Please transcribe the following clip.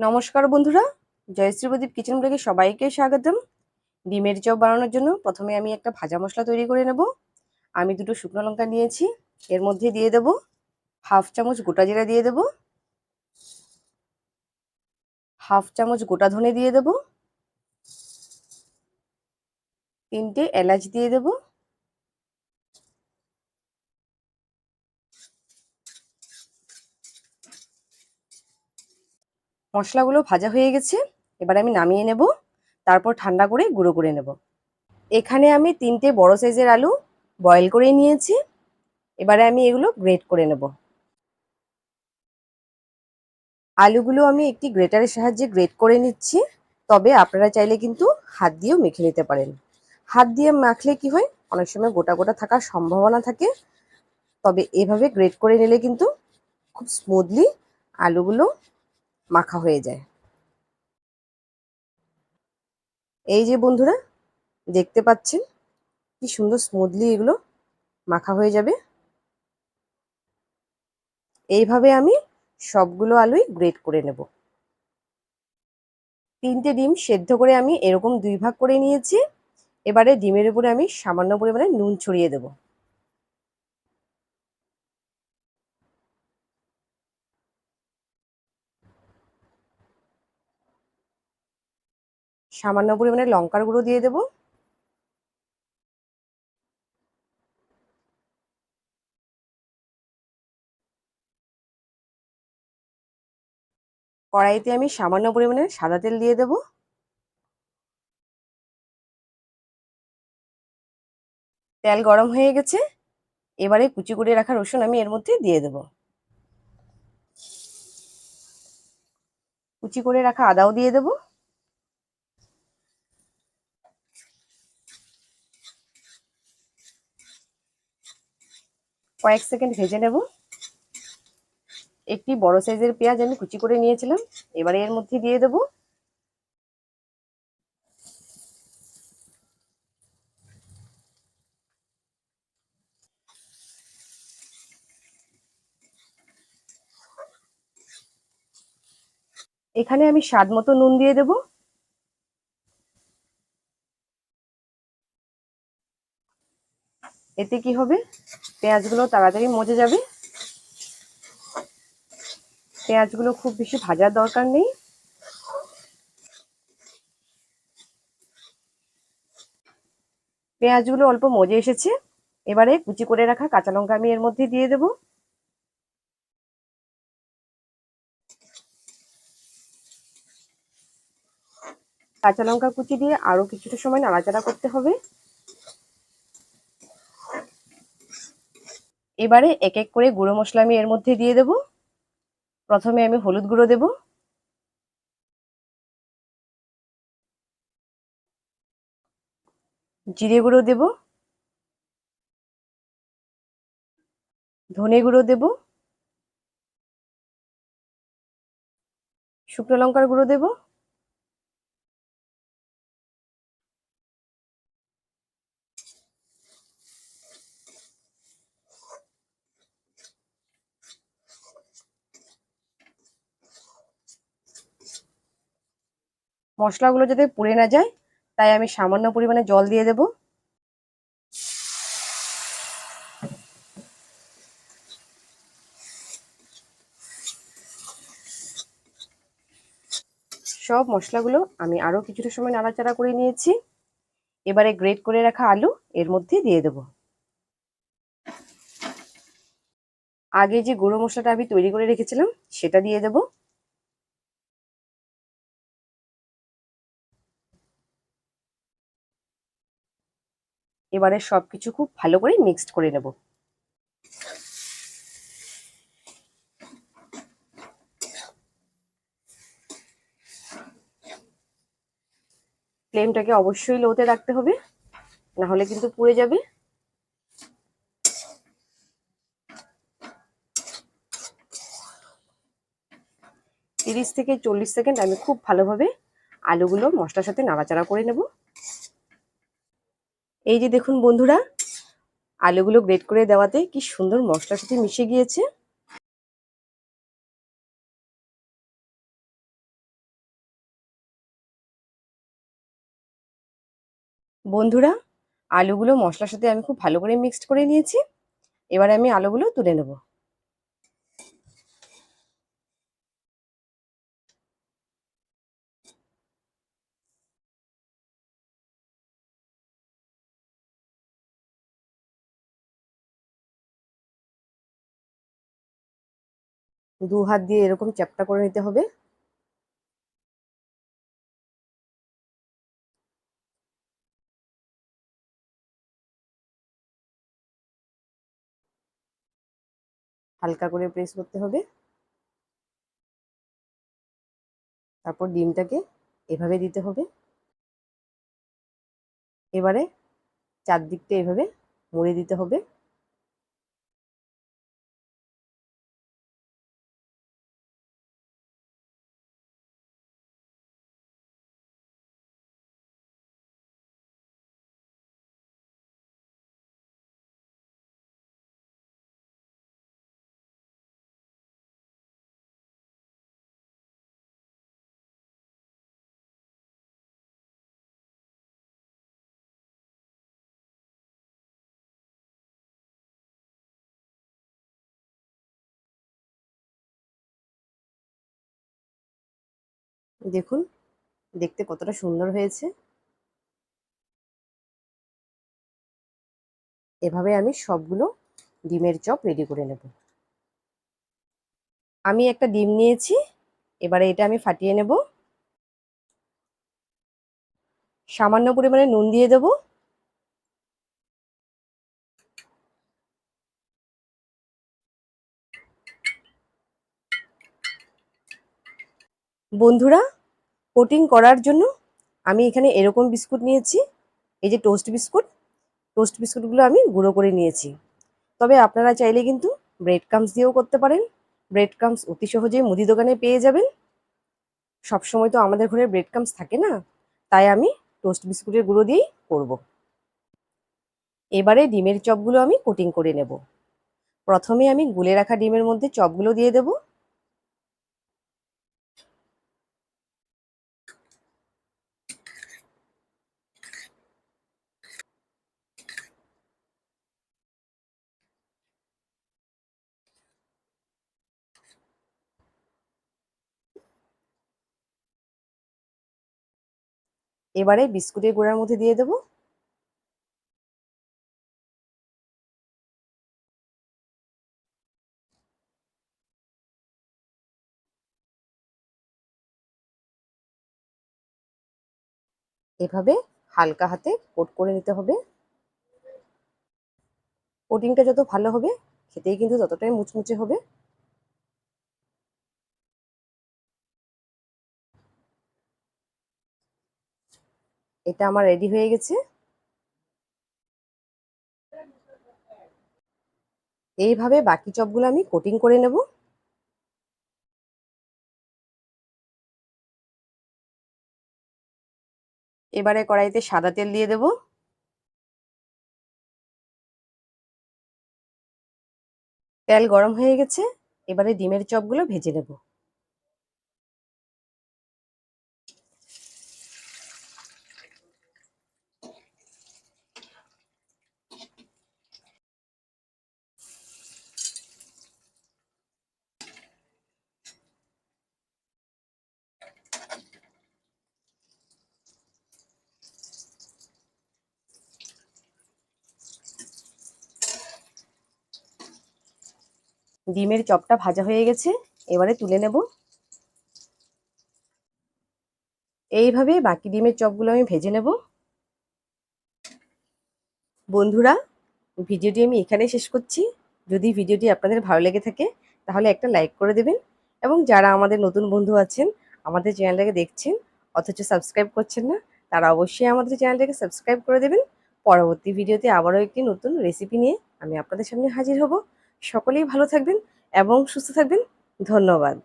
নমস্কার বন্ধুরা জয়শ্রী প্রদীপ কিচেন ব্লগে সবাইকে স্বাগতম। ডিমের চপ বানানোর জন্য প্রথমে আমি একটা ভাজা মশলা তৈরি করে নেব। আমি দুটো শুকনো লঙ্কা নিয়েছি, এর মধ্যে দিয়ে দেব হাফ চামচ গোটা জিরা দিয়ে দেব, হাফ চামচ গোটা ধনে দিয়ে দেব, তিনটে এলাচ দিয়ে দেব মশলাগুলো ভাজা হয়ে গেছে, এবার আমি নামিয়ে নেব, তারপর ঠান্ডা করে গুঁড়ো করে নেব। এখানে আমি তিনটে বড় সাইজের আলু বয়েল করে নিয়েছি, এবারে আমি এগুলো গ্রেট করে নেব। আলুগুলো আমি একটি গ্রেটারের সাহায্যে গ্রেট করে নিচ্ছি, তবে আপনারা চাইলে কিন্তু হাত দিয়েও মেখে নিতে পারেন। হাত দিয়ে মাখলে কি হয়, অনেক সময় গোটা গোটা থাকার সম্ভাবনা থাকে, তবে এভাবে গ্রেট করে নিলে কিন্তু খুব স্মুথলি আলুগুলো মাখা হয়ে যায়। এই যে বন্ধুরা, দেখতে পাচ্ছেন কি সুন্দর স্মুথলি এগুলো মাখা হয়ে যাবে। এইভাবে আমি সবগুলো আলুই গ্রেট করে নেব। তিনটে ডিম সেদ্ধ করে আমি এরকম দুই ভাগ করে নিয়েছি। এবারে ডিমের উপরে আমি সামান্য পরিমাণে নুন ছড়িয়ে দেবো। সামান্য পরিমাণে লঙ্কার গুঁড়ো দিয়ে দেব। কড়াইতে আমি সামান্য পরিমাণে সাদা তেল দিয়ে দেব। তেল গরম হয়ে গেছে। এবারে কুচি করে রাখা রসুন আমি এর মধ্যে দিয়ে দেব। কুচি করে রাখা আদাও দিয়ে দেবো। কয়েক সেকেন্ড ভেজে নেব। একটি বড় সাইজের পেঁয়াজ আমি কুচি করে নিয়েছিলাম। এবারে এর মধ্যে দিয়ে দেব। এখানে আমি স্বাদ মতো নুন দিয়ে দেবো। এতে কি হবে? পেঁয়াজগুলো তাড়াতাড়ি মজে যাবে। পেঁয়াজগুলো খুব বেশি ভাজার দরকার নেই। পেঁয়াজগুলো অল্প মজে এসেছে। এবারে কুচি করে রাখা কাঁচা লঙ্কা আমি এর মধ্যে দিয়ে দেব। কাঁচা লঙ্কা কুচি দিয়ে আরও কিছুটা সময় নাড়াচাড়া করতে হবে। এবারে এক এক করে গুঁড়ো মশলা আমি এর মধ্যে দিয়ে দেব। প্রথমে আমি হলুদ গুঁড়ো দেব। জিরে গুঁড়ো দেব। ধনে গুঁড়ো দেব। শুকনো লঙ্কার গুঁড়ো দেবো। মশলাগুলো যাতে পুড়ে না যায়, তাই আমি সামান্য পরিমাণে জল দিয়ে দেব। সব মশলাগুলো আমি আরও কিছুটা সময় নাড়াচাড়া করে নিয়েছি। এবারে গ্রেট করে রাখা আলু এর মধ্যে দিয়ে দেব। আগে যে গুঁড়ো মশলাটা আমি তৈরি করে রেখেছিলাম, সেটা দিয়ে দেবো। এবারে সব কিছু খুব ভালো করে মিক্সড করে নেব। ফ্লেমটাকে অবশ্যই লোতে রাখতে হবে না হলে কিন্তু পুড়ে যাবে। তিরিশ থেকে চল্লিশ সেকেন্ড আমি খুব ভালোভাবে আলুগুলো মশলার সাথে নাড়াচাড়া করে নেব। এই যে দেখুন বন্ধুরা, আলুগুলো গ্রেট করে দেওয়াতে কি সুন্দর মশলার সাথে মিশে গিয়েছে। বন্ধুরা, আলুগুলো মশলার সাথে আমি খুব ভালো করে মিক্সড করে নিয়েছি। এবারে আমি আলুগুলো তুলে নেব। দু হাত দিয়ে এরকম চ্যাপটা করে নিতে হবে। হালকা করে প্রেস করতে হবে। তারপর ডিমটাকে এভাবে দিতে হবে। এবারে চারদিকটা এভাবে মুড়ে দিতে হবে। দেখুন, দেখতে কতটা সুন্দর হয়েছে। এভাবে আমি সবগুলো ডিমের চপ রেডি করে নেব। আমি একটা ডিম নিয়েছি, এবারে এটা আমি ফাটিয়ে নেব। সামান্য পরিমাণে নুন দিয়ে দেব। বন্ধুরা কোটিং করার জন্য আমি এখানে এরকম বিস্কুট নিয়েছি। এই যে টোস্ট বিস্কুট টোস্ট বিস্কুটগুলো আমি গুঁড়ো করে নিয়েছি। তবে আপনারা চাইলে কিন্তু ব্রেড ক্রামস দিয়েও করতে পারেন। ব্রেড ক্রামস অতি সহজেই মুদি দোকানে পেয়ে যাবেন। সবসময় তো আমাদের ঘরে ব্রেড ক্রামস থাকে না, তাই আমি টোস্ট বিস্কুটের গুঁড়ো দিয়েই করব। এবারে ডিমের চপগুলো আমি কোটিং করে নেব। প্রথমে আমি গুলে রাখা ডিমের মধ্যে চপগুলো দিয়ে দেবো। এবারে বিস্কুটের গুঁড়ার মধ্যে দিয়ে দেবো। এভাবে হালকা হাতে কোট করে নিতে হবে। কোটিংটা যত ভালো হবে, খেতেই কিন্তু ততটাই মুচমুচে হবে। এটা আমার রেডি হয়ে গেছে। এইভাবে বাকি চপগুলো আমি কোটিং করে নেব। এবারে কড়াইতে সাদা তেল দিয়ে দেব। তেল গরম হয়ে গেছে, এবারে ডিমের চপগুলো ভেজে নেব। ডিমের চপটা ভাজা হয়ে গেছে, এবারে তুলে নেব। এইভাবে বাকি ডিমের চপগুলো আমি ভেজে নেব। বন্ধুরা, ভিডিওটি আমি এখানে শেষ করছি। যদি ভিডিওটি আপনাদের ভালো লেগে থাকে, তাহলে একটা লাইক করে দেবেন এবং যারা আমাদের নতুন বন্ধু আছেন, আমাদের চ্যানেলটাকে দেখছেন, অথচ সাবস্ক্রাইব করছেন না, তারা অবশ্যই আমাদের চ্যানেলটাকে সাবস্ক্রাইব করে দেবেন। পরবর্তী ভিডিওতে আবারও একটি নতুন রেসিপি নিয়ে আমি আপনাদের সামনে হাজির হব। সকলেই ভালো থাকবেন এবং সুস্থ থাকবেন। ধন্যবাদ।